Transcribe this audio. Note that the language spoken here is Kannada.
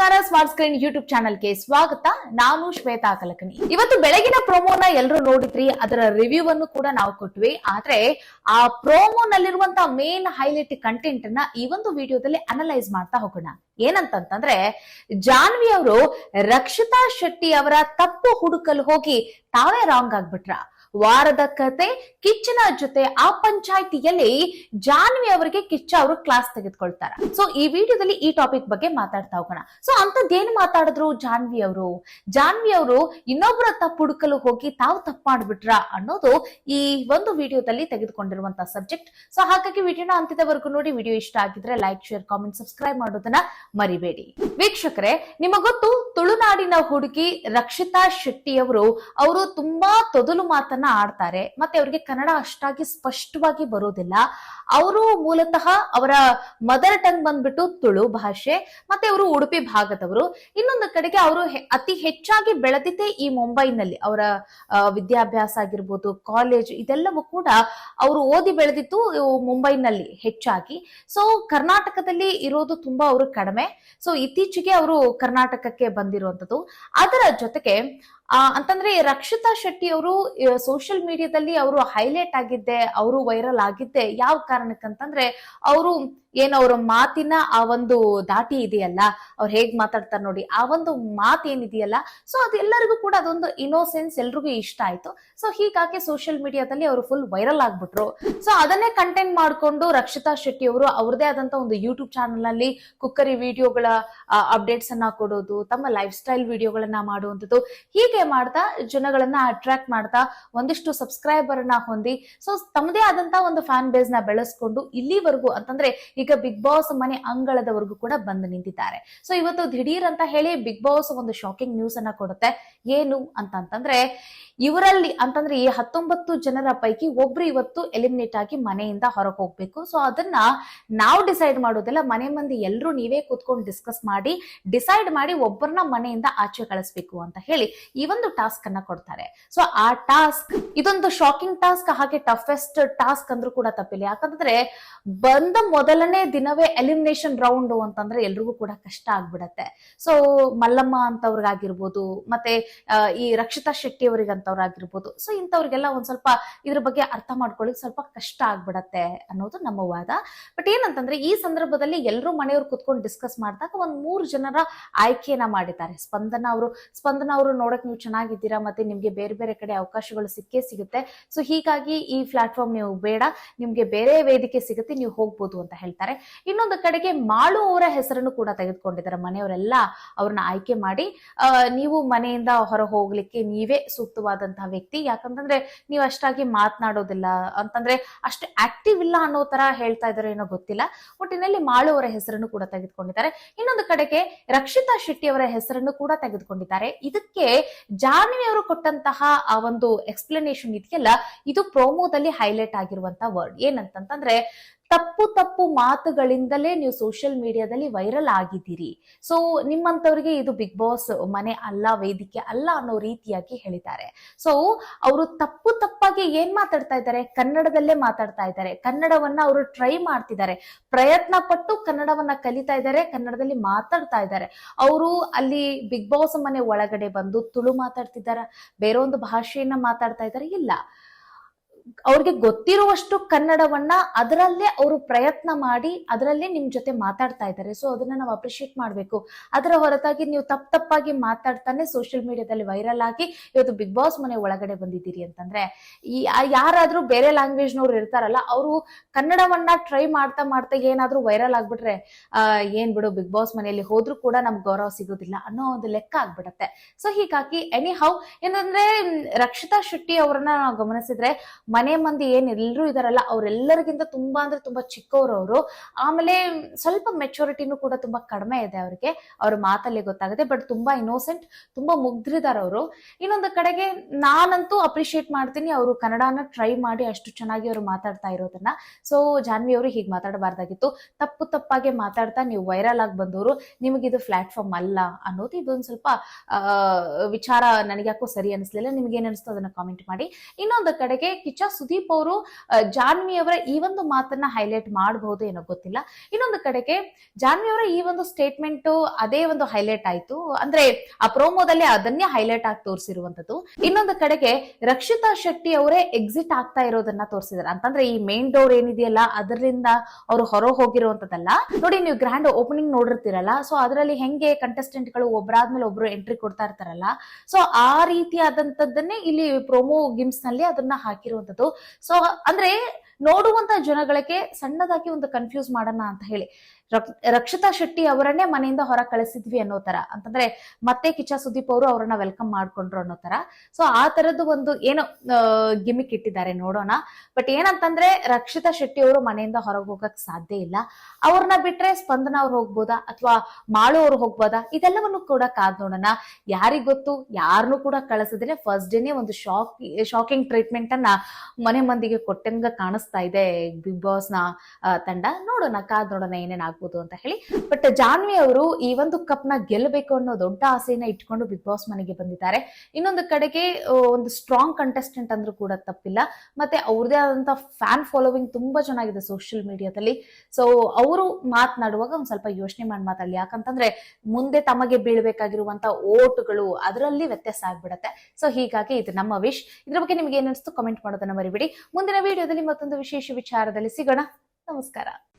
ನಮಸ್ಕಾರ ಸ್ಮಾರ್ಟ್ ಸ್ಕ್ರೀನ್ ಯೂಟ್ಯೂಬ್ ಚಾನಲ್ಗೆ ಸ್ವಾಗತ. ನಾನು ಶ್ವೇತಾ ಕಲಕನಿ. ಇವತ್ತು ಬೆಳಗಿನ ಪ್ರೋಮೋನ ಎಲ್ಲರೂ ನೋಡಿದ್ರಿ, ಅದರ ರಿವ್ಯೂ ಅನ್ನು ಕೂಡ ನಾವು ಕೊಟ್ವಿ. ಆದ್ರೆ ಆ ಪ್ರೋಮೋನಲ್ಲಿರುವಂತ ಮೇನ್ ಹೈಲೈಟ್ ಕಂಟೆಂಟ್ ಅನ್ನ ಈ ಒಂದು ವಿಡಿಯೋದಲ್ಲಿ ಅನಲೈಸ್ ಮಾಡ್ತಾ ಹೋಗೋಣ. ಏನಂತಂತಂದ್ರೆ, ಜಾನ್ವಿ ಅವರು ರಕ್ಷಿತಾ ಶೆಟ್ಟಿ ಅವರ ತಪ್ಪು ಹುಡುಕಲು ಹೋಗಿ ತಾವೇ ರಾಂಗ್ ಆಗ್ಬಿಟ್ರ. ವಾರದ ಕತೆ ಕಿಚ್ಚನ ಜೊತೆ ಆ ಪಂಚಾಯತಿಯಲ್ಲಿ ಜಾನ್ವಿ ಅವರಿಗೆ ಕಿಚ್ಚ ಅವರು ಕ್ಲಾಸ್ ತೆಗೆದುಕೊಳ್ತಾರೆ. ಸೊ ಈ ವಿಡಿಯೋದಲ್ಲಿ ಈ ಟಾಪಿಕ್ ಬಗ್ಗೆ ಮಾತಾಡ್ತಾ ಹೋಗೋಣ. ಸೊ ಅಂತದ್ದೇನು ಮಾತಾಡಿದ್ರು ಜಾನ್ವಿ ಅವರು? ಜಾನ್ವಿ ಅವರು ಇನ್ನೊಬ್ಬರ ತಪ್ಪು ಹುಡುಕಲು ಹೋಗಿ ತಾವು ತಪ್ಪು ಮಾಡ್ಬಿಟ್ರ ಅನ್ನೋದು ಈ ಒಂದು ವಿಡಿಯೋದಲ್ಲಿ ತೆಗೆದುಕೊಂಡಿರುವಂತಹ ಸಬ್ಜೆಕ್ಟ್ ಸೊ ಹಾಗಾಗಿ ವಿಡಿಯೋನ ಅಂತ್ಯದವರೆಗೂ ನೋಡಿ, ವಿಡಿಯೋ ಇಷ್ಟ ಆಗಿದ್ರೆ ಲೈಕ್ ಶೇರ್ ಕಾಮೆಂಟ್ ಸಬ್ಸ್ಕ್ರೈಬ್ ಮಾಡೋದನ್ನ ಮರಿಬೇಡಿ. ವೀಕ್ಷಕರೇ, ನಿಮಗೆ ಗೊತ್ತು, ತುಳುನಾಡಿನ ಹುಡುಗಿ ರಕ್ಷಿತಾ ಶೆಟ್ಟಿ ಅವರು ಅವರು ತುಂಬಾ ತೊದಲು ಮಾತನ್ನ ಆಡ್ತಾರೆ. ಮತ್ತೆ ಅವರಿಗೆ ಕನ್ನಡ ಅಷ್ಟಾಗಿ ಸ್ಪಷ್ಟವಾಗಿ ಬರೋದಿಲ್ಲ. ಅವರು ಮೂಲತಃ ಅವರ ಮದರ್ ಟಂಗ್ ಬಂದ್ಬಿಟ್ಟು ತುಳು ಭಾಷೆ, ಮತ್ತೆ ಅವರು ಉಡುಪಿ ಭಾಗದವರು. ಇನ್ನೊಂದು ಕಡೆಗೆ ಅವರು ಅತಿ ಹೆಚ್ಚಾಗಿ ಬೆಳೆದಿದ್ದೇ ಈ ಮುಂಬೈನಲ್ಲಿ ಅವರ ವಿದ್ಯಾಭ್ಯಾಸ ಆಗಿರ್ಬೋದು ಕಾಲೇಜ್ ಇದೆಲ್ಲವೂ ಕೂಡ ಅವರು ಓದಿ ಬೆಳೆದಿದ್ದು ಮುಂಬೈನಲ್ಲಿ ಹೆಚ್ಚಾಗಿ. ಸೊ ಕರ್ನಾಟಕದಲ್ಲಿ ಇರೋದು ತುಂಬಾ ಅವರು ಕಡಿಮೆ. ಸೊ ಇತ್ತೀಚೆಗೆ ಅವರು ಕರ್ನಾಟಕಕ್ಕೆ ಬಂದಿರುವಂತದ್ದು ಅದರ ಜೊತೆಗೆ ಅಂತಂದ್ರೆ ರಕ್ಷಿತಾ ಶೆಟ್ಟಿ ಅವರು ಸೋಷಿಯಲ್ ಮೀಡಿಯಾದಲ್ಲಿ ಅವರು ಹೈಲೈಟ್ ಆಗಿದ್ದೆ, ಅವರು ವೈರಲ್ ಆಗಿದ್ದೆ. ಯಾವ ಕಾರಣಕ್ಕಂತಂದ್ರೆ, ಅವರು ಏನು ಅವರ ಮಾತಿನ ಆ ಒಂದು ದಾಟಿ ಇದೆಯಲ್ಲ, ಅವ್ರು ಹೇಗ್ ಮಾತಾಡ್ತಾರೆ ನೋಡಿ, ಆ ಒಂದು ಮಾತು ಏನಿದೆಯಲ್ಲ ಸೊ ಅದೆಲ್ಲರಿಗೂ ಕೂಡ ಅದೊಂದು ಇನೋಸೆನ್ಸ್ ಎಲ್ರಿಗೂ ಇಷ್ಟ ಆಯ್ತು. ಸೊ ಹೀಗಾಗಿ ಸೋಷಿಯಲ್ ಮೀಡಿಯಾದಲ್ಲಿ ಅವರು ಫುಲ್ ವೈರಲ್ ಆಗ್ಬಿಟ್ರು. ಸೊ ಅದನ್ನೇ ಕಂಟೆಂಟ್ ಮಾಡ್ಕೊಂಡು ರಕ್ಷಿತಾ ಶೆಟ್ಟಿ ಅವರು ಅವ್ರದೇ ಆದಂತ ಒಂದು ಯೂಟ್ಯೂಬ್ ಚಾನಲ್ ಅಲ್ಲಿ ಕುಕ್ಕರಿ ವಿಡಿಯೋಗಳ ಅಪ್ಡೇಟ್ಸ್ ಅನ್ನ ಕೊಡೋದು, ತಮ್ಮ ಲೈಫ್ ಸ್ಟೈಲ್ ವಿಡಿಯೋಗಳನ್ನ ಮಾಡುವಂಥದ್ದು. ಹೀಗೆ ಮಾಡ್ತಾ, ಜನಗಳನ್ನ ಅಟ್ರಾಕ್ಟ್ ಮಾಡ್ತಾ ಒಂದಿಷ್ಟು ಸಬ್ಸ್ಕ್ರೈಬರ್ನ ಹೊಂದಿ. ಸೊ ತಮ್ಮದೇ ಆದಂತ ಒಂದು ಫ್ಯಾನ್ ಬೇಸ್ನ ಬೆಳೆಸ್ಕೊಂಡು ಇಲ್ಲಿವರೆಗೂ ಅಂತಂದ್ರೆ ಈಗ ಬಿಗ್ ಬಾಸ್ ಮನೆ ಅಂಗಳದವರೆಗೂ ಕೂಡ ಬಂದು ನಿಂತಿದ್ದಾರೆ. ಸೊ ಇವತ್ತು ದಿಢೀರ್ ಅಂತ ಹೇಳಿ ಬಿಗ್ ಬಾಸ್ ಒಂದು ಶಾಕಿಂಗ್ ನ್ಯೂಸ್ ಅನ್ನ ಕೊಡುತ್ತೆ. ಏನು ಅಂತಂತಂದ್ರೆ ಇವರಲ್ಲಿ ಅಂತಂದ್ರೆ ಈ ಹತ್ತೊಂಬತ್ತು ಜನರ ಪೈಕಿ ಒಬ್ರು ಇವತ್ತು ಎಲಿಮಿನೇಟ್ ಆಗಿ ಮನೆಯಿಂದ ಹೊರಗೆ ಹೋಗ್ಬೇಕು. ಸೊ ಅದನ್ನ ನಾವು ಡಿಸೈಡ್ ಮಾಡೋದಿಲ್ಲ. ಮನೆ ಮಂದಿ ಎಲ್ಲರೂ ನೀವೇ ಕೂತ್ಕೊಂಡು ಡಿಸ್ಕಸ್ ಮಾಡಿ ಡಿಸೈಡ್ ಮಾಡಿ ಒಬ್ಬರನ್ನ ಮನೆಯಿಂದ ಆಚೆ ಕಳಿಸ್ಬೇಕು ಅಂತ ಹೇಳಿ ಈ ಒಂದು ಟಾಸ್ಕ್ ಅನ್ನ ಕೊಡ್ತಾರೆ. ಸೊ ಆ ಟಾಸ್ಕ್ ಇದೊಂದು ಶಾಕಿಂಗ್ ಟಾಸ್ಕ್ ಹಾಗೆ ಟಫೆಸ್ಟ್ ಟಾಸ್ಕ್ ಅಂದ್ರೂ ಕೂಡ ತಪ್ಪಿಲ್ಲ. ಯಾಕಂದ್ರೆ ಬಂದ ಮೊದಲನೇ ದಿನವೇ ಎಲಿಮಿನೇಷನ್ ರೌಂಡ್ ಅಂತಂದ್ರೆ ಎಲ್ರಿಗೂ ಕೂಡ ಕಷ್ಟ ಆಗ್ಬಿಡತ್ತೆ. ಸೊ ಮಲ್ಲಮ್ಮ ಅಂತವ್ರಿಗಾಗಿರ್ಬೋದು, ಮತ್ತೆ ಈ ರಕ್ಷಿತಾ ಶೆಟ್ಟಿ ಅವರಿಗಂತವ್ರಾಗಿರ್ಬೋದು ಸೊ ಇಂಥವ್ರಿಗೆಲ್ಲ ಒಂದ್ ಸ್ವಲ್ಪ ಇದ್ರ ಬಗ್ಗೆ ಅರ್ಥ ಮಾಡ್ಕೊಳ್ಳಿಕ್ ಸ್ವಲ್ಪ ಕಷ್ಟ ಆಗ್ಬಿಡತ್ತೆ ಅನ್ನೋದು ನಮ್ಮ ವಾದ. ಬಟ್ ಏನಂತಂದ್ರೆ, ಈ ಸಂದರ್ಭದಲ್ಲಿ ಎಲ್ಲರೂ ಮನೆಯವ್ರು ಕುತ್ಕೊಂಡು ಡಿಸ್ಕಸ್ ಮಾಡಿದಾಗ ಒಂದ್ ಮೂರು ಜನರ ಆಯ್ಕೆಯನ್ನ ಮಾಡಿದ್ದಾರೆ. ಸ್ಪಂದನ ಅವರು ಸ್ಪಂದನ ಅವರು ನೋಡಕ್ ನೀವು ಚೆನ್ನಾಗಿದ್ದೀರಾ ಮತ್ತೆ ನಿಮ್ಗೆ ಬೇರೆ ಬೇರೆ ಕಡೆ ಅವಕಾಶಗಳು ಸಿಕ್ಕೇ ಸಿಗುತ್ತೆ. ಸೊ ಹೀಗಾಗಿ ಈ ಪ್ಲಾಟ್ಫಾರ್ಮ್ ನೀವು ಬೇಡ, ನಿಮ್ಗೆ ಬೇರೆ ವೇದಿಕೆ ಸಿಗುತ್ತೆ, ನೀವು ಹೋಗ್ಬೋದು ಅಂತ ಹೇಳ್ತಾರೆ. ಇನ್ನೊಂದು ಕಡೆಗೆ ಮಾಳು ಅವರ ಹೆಸರನ್ನು ಕೂಡ ತೆಗೆದುಕೊಂಡಿದ್ದಾರೆ. ಮನೆಯವರೆಲ್ಲ ಅವ್ರನ್ನ ಆಯ್ಕೆ ಮಾಡಿ ನೀವು ಮನೆಯಿಂದ ಹೊರ ಹೋಗ್ಲಿಕ್ಕೆ ನೀವೇ ಸೂಕ್ತವಾದಂತಹ ವ್ಯಕ್ತಿ. ಯಾಕಂತಂದ್ರೆ ನೀವು ಅಷ್ಟಾಗಿ ಮಾತನಾಡೋದಿಲ್ಲ. ಅಂತಂದ್ರೆ ಅಷ್ಟು ಆಕ್ಟಿವ್ ಇಲ್ಲ ಅನ್ನೋ ತರ ಹೇಳ್ತಾ ಇದಾರೆ ಏನೋ ಗೊತ್ತಿಲ್ಲ. ಒಟ್ಟಿನಲ್ಲಿ ಮಾಳು ಅವರ ಹೆಸರನ್ನು ಕೂಡ ತೆಗೆದುಕೊಂಡಿದ್ದಾರೆ. ಇನ್ನೊಂದು ಕಡೆಗೆ ರಕ್ಷಿತಾ ಶೆಟ್ಟಿ ಅವರ ಹೆಸರನ್ನು ಕೂಡ ತೆಗೆದುಕೊಂಡಿದ್ದಾರೆ. ಇದಕ್ಕೆ ಜಾನ್ವಿ ಅವರು ಕೊಟ್ಟಂತಹ ಆ ಒಂದು ಎಕ್ಸ್ಪ್ಲನೇಷನ್ ಇದೆಯಲ್ಲ, ಇದು ಪ್ರೋಮೋದಲ್ಲಿ ಹೈಲೈಟ್ ಆಗಿರುವಂತಹ ವರ್ಡ್ ಏನಂತಂತಂದ್ರೆ ತಪ್ಪು ತಪ್ಪು ಮಾತುಗಳಿಂದಲೇ ನೀವು ಸೋಷಿಯಲ್ ಮೀಡಿಯಾದಲ್ಲಿ ವೈರಲ್ ಆಗಿದ್ದೀರಿ. ಸೊ ನಿಮ್ಮಂತವ್ರಿಗೆ ಇದು ಬಿಗ್ ಬಾಸ್ ಮನೆ ಅಲ್ಲ, ವೇದಿಕೆ ಅಲ್ಲ ಅನ್ನೋ ರೀತಿಯಾಗಿ ಹೇಳಿದ್ದಾರೆ. ಸೊ ಅವರು ತಪ್ಪು ತಪ್ಪಾಗಿ ಏನ್ ಮಾತಾಡ್ತಾ ಇದ್ದಾರೆ? ಕನ್ನಡದಲ್ಲೇ ಮಾತಾಡ್ತಾ ಇದ್ದಾರೆ. ಕನ್ನಡವನ್ನ ಅವರು ಟ್ರೈ ಮಾಡ್ತಿದ್ದಾರೆ. ಪ್ರಯತ್ನ ಪಟ್ಟು ಕನ್ನಡವನ್ನ ಕಲಿತಾ ಇದ್ದಾರೆ, ಕನ್ನಡದಲ್ಲಿ ಮಾತಾಡ್ತಾ ಇದ್ದಾರೆ. ಅವರು ಅಲ್ಲಿ ಬಿಗ್ ಬಾಸ್ ಮನೆ ಒಳಗಡೆ ಬಂದು ತುಳು ಮಾತಾಡ್ತಿದ್ದಾರೆ? ಬೇರೊಂದು ಭಾಷೆಯನ್ನ ಮಾತಾಡ್ತಾ ಇದ್ದಾರೆ? ಇಲ್ಲ. ಅವ್ರಿಗೆ ಗೊತ್ತಿರುವಷ್ಟು ಕನ್ನಡವನ್ನ ಅದರಲ್ಲೇ ಅವರು ಪ್ರಯತ್ನ ಮಾಡಿ ಅದರಲ್ಲೇ ನಿಮ್ ಜೊತೆ ಮಾತಾಡ್ತಾ ಇದ್ದಾರೆ. ಸೊ ಅದನ್ನ ನಾವು ಅಪ್ರಿಶಿಯೇಟ್ ಮಾಡ್ಬೇಕು. ಅದರ ಹೊರತಾಗಿ ನೀವು ತಪ್ಪ ತಪ್ಪಾಗಿ ಮಾತಾಡ್ತಾನೆ ಸೋಷಿಯಲ್ ಮೀಡಿಯಾದಲ್ಲಿ ವೈರಲ್ ಆಗಿ ಇವತ್ತು ಬಿಗ್ ಬಾಸ್ ಮನೆ ಒಳಗಡೆ ಬಂದಿದ್ದೀರಿ ಅಂತಂದ್ರೆ, ಈ ಯಾರಾದ್ರೂ ಬೇರೆ ಲ್ಯಾಂಗ್ವೇಜ್ ನವ್ರು ಇರ್ತಾರಲ್ಲ, ಅವರು ಕನ್ನಡವನ್ನ ಟ್ರೈ ಮಾಡ್ತಾ ಮಾಡ್ತಾ ಏನಾದ್ರೂ ವೈರಲ್ ಆಗ್ಬಿಟ್ರೆ ಏನ್ ಬಿಡು ಬಿಗ್ ಬಾಸ್ ಮನೆಯಲ್ಲಿ ಹೋದ್ರೂ ಕೂಡ ನಮ್ಗೆ ಗೌರವ ಸಿಗೋದಿಲ್ಲ ಅನ್ನೋ ಒಂದು ಲೆಕ್ಕ ಆಗ್ಬಿಡತ್ತೆ. ಸೊ ಹೀಗಾಗಿ ಎನಿ ಹೌ ಏನಂದ್ರೆ, ರಕ್ಷಿತಾ ಶೆಟ್ಟಿ ಅವರನ್ನ ನಾವು ಗಮನಿಸಿದ್ರೆ ಮನೆ ಮಂದಿ ಏನ್ ಎಲ್ಲರೂ ಇದಾರಲ್ಲ, ಅವ್ರೆಲ್ಲರಿಗಿಂತ ತುಂಬಾ ಅಂದ್ರೆ ತುಂಬಾ ಚಿಕ್ಕವರು ಅವರು ಆಮೇಲೆ ಸ್ವಲ್ಪ ಮೆಚುರಿಟಿನೂ ಕೂಡ ತುಂಬಾ ಕಡಿಮೆ ಇದೆ ಅವ್ರಿಗೆ. ಅವ್ರ ಮಾತಲ್ಲಿ ಗೊತ್ತಾಗುತ್ತೆ ಬಟ್ ತುಂಬಾ ಇನ್ನೋಸೆಂಟ್ ತುಂಬಾ ಮುಗ್ಧರಿದಾರ ಅವರು ಇನ್ನೊಂದು ಕಡೆಗೆ ನಾನಂತೂ ಅಪ್ರಿಶಿಯೇಟ್ ಮಾಡ್ತೀನಿ ಅವರು ಕನ್ನಡನ ಟ್ರೈ ಮಾಡಿ ಅಷ್ಟು ಚೆನ್ನಾಗಿ ಅವರು ಮಾತಾಡ್ತಾ ಇರೋದನ್ನ. ಸೊ ಜಾನ್ವಿ ಅವರು ಹೀಗೆ ಮಾತಾಡಬಾರ್ದಾಗಿತ್ತು. ತಪ್ಪು ತಪ್ಪಾಗಿ ಮಾತಾಡ್ತಾ ನೀವು ವೈರಲ್ ಆಗಿ ಬಂದವರು ನಿಮಗಿದು ಪ್ಲಾಟ್ಫಾರ್ಮ್ ಅಲ್ಲ ಅನ್ನೋದು ಇದೊಂದು ಸ್ವಲ್ಪ ವಿಚಾರ ನನಗ್ಯಾಕೋ ಸರಿ ಅನಿಸ್ಲಿಲ್ಲ. ನಿಮ್ಗೆ ಏನ್ ಅನಿಸ್ತು ಅದನ್ನ ಕಾಮೆಂಟ್ ಮಾಡಿ. ಇನ್ನೊಂದು ಕಡೆಗೆ ಕಿಚ್ಚ ಕಿಚ್ಚ ಸುದೀಪ್ ಅವರು ಜಾನ್ವಿ ಅವರ ಈ ಒಂದು ಮಾತನ್ನ ಹೈಲೈಟ್ ಮಾಡಬಹುದು ಏನೋ ಗೊತ್ತಿಲ್ಲ. ಇನ್ನೊಂದು ಕಡೆಗೆ ಜಾನ್ವಿ ಅವರ ಈ ಒಂದು ಸ್ಟೇಟ್ಮೆಂಟ್ ಅದೇ ಒಂದು ಹೈಲೈಟ್ ಆಯ್ತು. ಅಂದ್ರೆ ಆ ಪ್ರೋಮೋದಲ್ಲಿ ಅದನ್ನೇ ಹೈಲೈಟ್ ಆಗಿ ತೋರಿಸಿರುವಂತದ್ದು ಇನ್ನೊಂದು ಕಡೆಗೆ ರಕ್ಷಿತಾ ಶೆಟ್ಟಿ ಅವರೇ ಎಕ್ಸಿಟ್ ಆಗ್ತಾ ಇರೋದನ್ನ ತೋರಿಸಿದ್ದಾರೆ. ಅಂತಂದ್ರೆ ಈ ಮೇನ್ ಡೋರ್ ಏನಿದೆಯಲ್ಲ, ಅದರಿಂದ ಅವರು ಹೊರ ಹೋಗಿರುವಂತದಲ್ಲ ನೋಡಿ, ನೀವು ಗ್ರ್ಯಾಂಡ್ ಓಪನಿಂಗ್ ನೋಡಿರ್ತೀರಲ್ಲ ಸೊ ಅದರಲ್ಲಿ ಹೆಂಗೆ ಕಂಟೆಸ್ಟೆಂಟ್ಗಳು ಒಬ್ಬರಾದ್ಮೇಲೆ ಒಬ್ರು ಎಂಟ್ರಿ ಕೊಡ್ತಾ ಇರ್ತಾರಲ್ಲ. ಸೊ ಆ ರೀತಿಯಾದಂತದ್ದನ್ನೇ ಇಲ್ಲಿ ಪ್ರೋಮೋ ಗಿಮ್ಸ್ನಲ್ಲಿ ಅದನ್ನ ಹಾಕಿರುವಂತದ್ದು ಸೊ ಅಂದ್ರೆ ನೋಡುವಂತ ಜನಗಳಿಗೆ ಸಣ್ಣದಾಗಿ ಒಂದು ಕನ್ಫ್ಯೂಸ್ ಮಾಡೋಣ ಅಂತ ಹೇಳಿ. ರಕ್ಷಿತಾ ಶೆಟ್ಟಿ ಅವರನ್ನೇ ಮನೆಯಿಂದ ಹೊರ ಕಳಿಸಿದ್ವಿ ಅನ್ನೋ ತರ. ಅಂತಂದ್ರೆ ಮತ್ತೆ ಕಿಚ್ಚ ಸುದೀಪ್ ಅವರು ಅವರನ್ನ ವೆಲ್ಕಮ್ ಮಾಡ್ಕೊಂಡ್ರು ಅನ್ನೋ ತರ. ಸೊ ಆ ತರದ್ದು ಒಂದು ಏನೋ ಗಿಮಿಕ್ ಇಟ್ಟಿದ್ದಾರೆ ನೋಡೋಣ. ಬಟ್ ಏನಂತಂದ್ರೆ ರಕ್ಷಿತಾ ಶೆಟ್ಟಿ ಅವರು ಮನೆಯಿಂದ ಹೊರಗೆ ಹೋಗಕ್ ಸಾಧ್ಯ ಇಲ್ಲ. ಅವ್ರನ್ನ ಬಿಟ್ರೆ ಸ್ಪಂದನ ಅವ್ರು ಹೋಗ್ಬೋದಾ? ಅಥವಾ ಮಾಳು ಅವ್ರು ಹೋಗ್ಬೋದಾ? ಇದೆಲ್ಲವನ್ನು ಕೂಡ ಕಾದ್ ನೋಡೋಣ. ಯಾರಿಗ್ ಗೊತ್ತು? ಯಾರನ್ನು ಕೂಡ ಕಳಿಸಿದ್ರೆ ಫಸ್ಟ್ ಡೇನೆ ಒಂದು ಶಾಕ್ ಶಾಕಿಂಗ್ ಟ್ರೀಟ್ಮೆಂಟ್ ಅನ್ನ ಮನೆ ಮಂದಿಗೆ ಕೊಟ್ಟಂಗ ಕಾಣಿಸ್ತಾ ಇದೆ ಬಿಗ್ ಬಾಸ್ನ ತಂಡ. ನೋಡೋಣ, ಕಾದ್ ನೋಡೋಣ ಏನೇನ್ ಆಗ್ಬೋದು ಅಂತ ಹೇಳಿ. ಬಟ್ ಜಾನ್ವಿ ಅವರು ಈ ಒಂದು ಕಪ್ನ ಗೆಲ್ಲಬೇಕು ಅನ್ನೋ ದೊಡ್ಡ ಆಸೆಯನ್ನ ಇಟ್ಕೊಂಡು ಬಿಗ್ ಬಾಸ್ ಮನೆಗೆ ಬಂದಿದ್ದಾರೆ. ಇನ್ನೊಂದು ಕಡೆಗೆ ಒಂದು ಸ್ಟ್ರಾಂಗ್ ಕಂಟೆಸ್ಟೆಂಟ್ ಅಂದ್ರೂ ಕೂಡ ತಪ್ಪಿಲ್ಲ. ಮತ್ತೆ ಅವ್ರದೇ ಆದಂತ ಫ್ಯಾನ್ ಫಾಲೋವಿಂಗ್ ತುಂಬಾ ಚೆನ್ನಾಗಿದೆ ಸೋಷಿಯಲ್ ಮೀಡಿಯಾದಲ್ಲಿ ಸೊ ಅವರು ಮಾತನಾಡುವಾಗ ಒಂದ್ ಸ್ವಲ್ಪ ಯೋಚನೆ ಮಾಡಿ ಮಾತಾಡಲಿ. ಯಾಕಂತಂದ್ರೆ ಮುಂದೆ ತಮಗೆ ಬೀಳ್ಬೇಕಾಗಿರುವಂತ ಓಟ್ಗಳು ಅದರಲ್ಲಿ ವ್ಯತ್ಯಾಸ ಆಗ್ಬಿಡತ್ತೆ. ಸೊ ಹೀಗಾಗಿ ಇದು ನಮ್ಮ ವಿಶ್ ಇದ್ರ ಬಗ್ಗೆ ನಿಮ್ಗೆ ಏನಿಸ್ತು ಕಮೆಂಟ್ ಮಾಡೋದನ್ನ ಮರಿಬಿಡಿ. ಮುಂದಿನ ವಿಡಿಯೋದಲ್ಲಿ ಮತ್ತೊಂದು ವಿಶೇಷ ವಿಚಾರದಲ್ಲಿ ಸಿಗೋಣ. ನಮಸ್ಕಾರ.